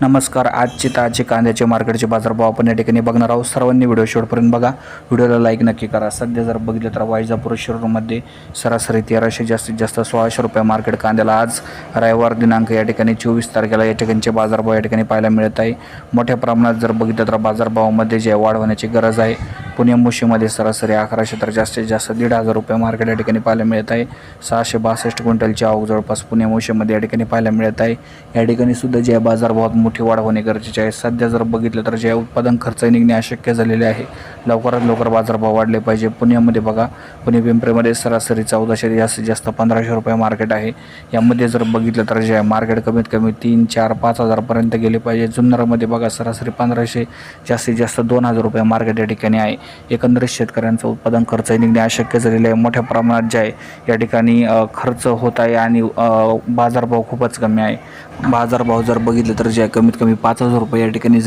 नमस्कार आजचे ताजे कांद्याचे मार्केटचे बाजारभाव आपण या ठिकाणी बघणार आहोत. सर्वांनी व्हिडिओ शेवटपर्यंत बघा. व्हिडिओला लाईक नक्की करा. सध्या जर बघितलं तर वायजापूर शोरूममध्ये सरासरी तेराशे जास्तीत जास्त सोळाशे रुपये मार्केट कांद्याला आज रविवार दिनांक या ठिकाणी चोवीस तारखेला या ठिकाणचे बाजारभाव या ठिकाणी पाहायला मिळत आहे. मोठ्या प्रमाणात जर बघितलं तर बाजारभावामध्ये जे वाढ होण्याची गरज आहे पुणे मुशीमध्ये सरासरी अकराशे तर जास्तीत जास्त दीड हजार रुपये मार्केट या ठिकाणी पाहायला मिळत आहे. सहाशे बासष्ट क्विंटलची आवक जवळपास पुणे मुशीमध्ये या ठिकाणी पाहायला मिळत आहे. या ठिकाणी सुद्धा जे बाजारभावात मोठी वाढ होणे गरजेचे आहे. सध्या जर बघितलं तर जे उत्पादन खर्च निघणे अशक्य झालेले आहे. लवकरात लवकर बाजारभाव वाढले पाहिजे. पुण्यामध्ये बघा पुणे पिंपरीमध्ये सरासरी चौदाशे जास्तीत जास्त पंधराशे रुपये मार्केट आहे. यामध्ये जर बघितलं तर जे आहे मार्केट कमीत कमी तीन चार पाच हजारपर्यंत गेले पाहिजे. जुन्नरमध्ये बघा सरासरी पंधराशे जास्तीत जास्त दोन हजार रुपये मार्केट या ठिकाणी आहे. एकंदरीत शेतकऱ्यांचं उत्पादन खर्च निघणे अशक्य झालेलं आहे. मोठ्या प्रमाणात जे आहे या ठिकाणी खर्च होत आहे आणि बाजारभाव खूपच कमी आहे. बाजारभाव जर बघितलं तर जे आहे कमीत कमी पाच हजार रुपये या ठिकाणी